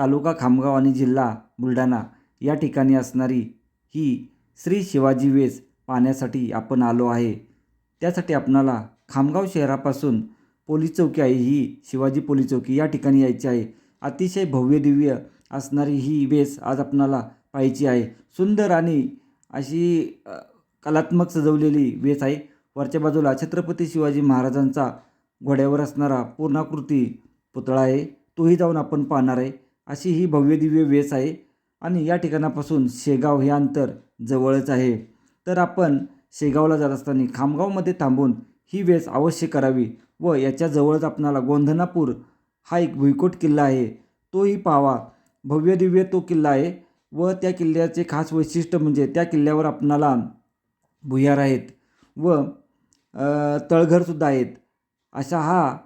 तालुका खामगाव आणि जिल्हा बुलढाणा या ठिकाणी असणारी ही श्री शिवाजी वेस पाहण्यासाठी आपण आलो आहे. त्यासाठी आपणाला खामगाव शहरापासून पोलीस चौकी आहे. ही शिवाजी पोलीस चौकी या ठिकाणी यायची आहे. अतिशय भव्य दिव्य असणारी ही वेस आज आपणाला पाहायची आहे. सुंदर आणि अशी कलात्मक सजवलेली वेस आहे. वरच्या बाजूला छत्रपती शिवाजी महाराजांचा घोड्यावर असणारा पूर्णाकृती पुतळा आहे. तोही जाऊन आपण पाहणार आहे. अशी ही भव्यदिव्य वेस आहे. आणि या ठिकाणापासून शेगाव हे अंतर जवळच आहे. तर आपण शेगावला जात असताना खामगावमध्ये थांबून ही वेस अवश्य करावी व याच्या जवळच आपणाला गोंधनापूर हा एक भुईकोट किल्ला आहे. तोही पाहावा. भव्यदिव्य तो किल्ला आहे व त्या किल्ल्याचे खास वैशिष्ट्य म्हणजे त्या किल्ल्यावर आपणाला भुयार आहेत व तळघरसुद्धा आहेत. असा हा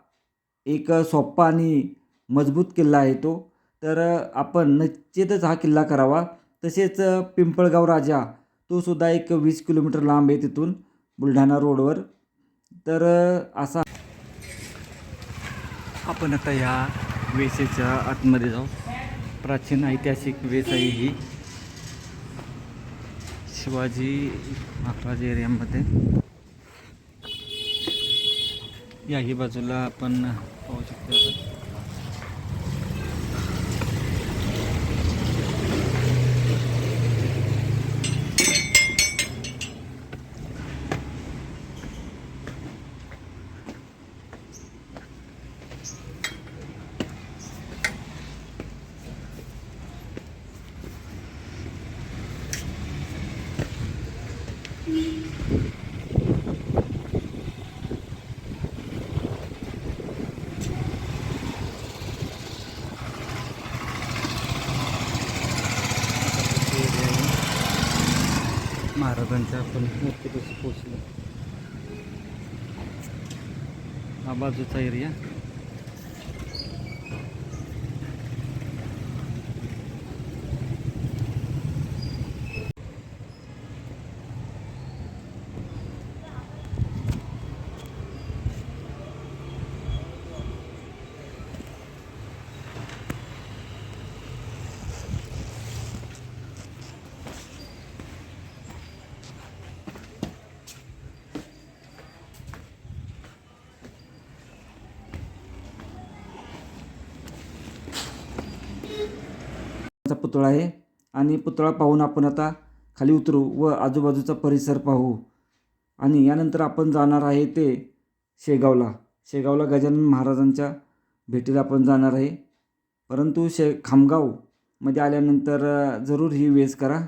एक सोप्पा आणि मजबूत किल्ला आहे तो. तर आपण निश्चितच हा किल्ला करावा. तसेच पिंपळगाव राजा तो सुद्धा एक वीस किलोमीटर लांब आहे तिथून बुलढाणा रोडवर. तर असा आपण आता ह्या वेसेच्या आतमध्ये जाऊ. प्राचीन ऐतिहासिक वेस आहे ही. शिवाजी महाराज एरियामध्ये. याही बाजूला आपण पाहू शकतो आता. महाराजांच्या आपण मूर्तीपाशी पोचलो हा बाजूचा एरिया चा पुतळा आहे. आणि पुतळा पाहून आपण आता खाली उतरू व आजूबाजूचा परिसर पाहू. आणि यानंतर आपण जाणार आहे ते शेगावला. शेगावला गजानन महाराजांच्या भेटीला आपण जाणार आहे. परंतु शे खामगावमध्ये आल्यानंतर जरूर ही वेस करा.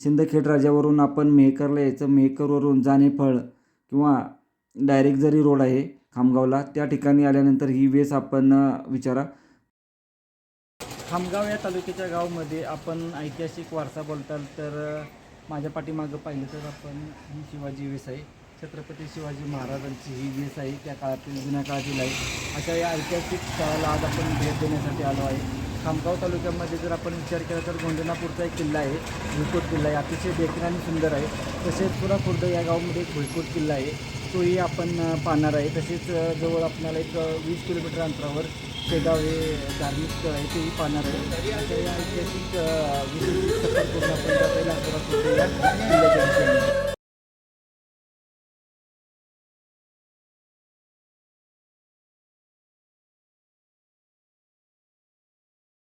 सिंदखेड राजावरून आपण मेहकरला यायचं. मेहकरवरून जानेफळ किंवा डायरेक्ट जरी रोड आहे खामगावला त्या ठिकाणी आल्यानंतर ही वेस आपण विचारा. खामगाव या तालुक्याच्या गावामध्ये आपण ऐतिहासिक वारसा बोलताल तर माझ्या पाठीमागं पाहिलं तर आपण ही शिवाजी वेस आहे. छत्रपती शिवाजी महाराजांची ही वेस आहे. त्या काळातील जुन्या काळातील आहे. अशा या ऐतिहासिक स्थळाला आज आपण भेट देण्यासाठी आलो आहे. खामगाव तालुक्यामध्ये जर आपण विचार केला तर गोंधनापूरचा एक किल्ला आहे. भुईकोट किल्ला आहे. अतिशय देखील आणि सुंदर आहे. तसेच पुरा खुर्द या गावामध्ये एक भुईकोट किल्ला आहे. तोही आपण पाहणार आहे. तसेच जवळ आपल्याला एक वीस किलोमीटर अंतरावर शेगाव हे धार्मिक स्थळ आहे तेही पाहणार आहे. ऐतिहासिक अ, विशेष आपण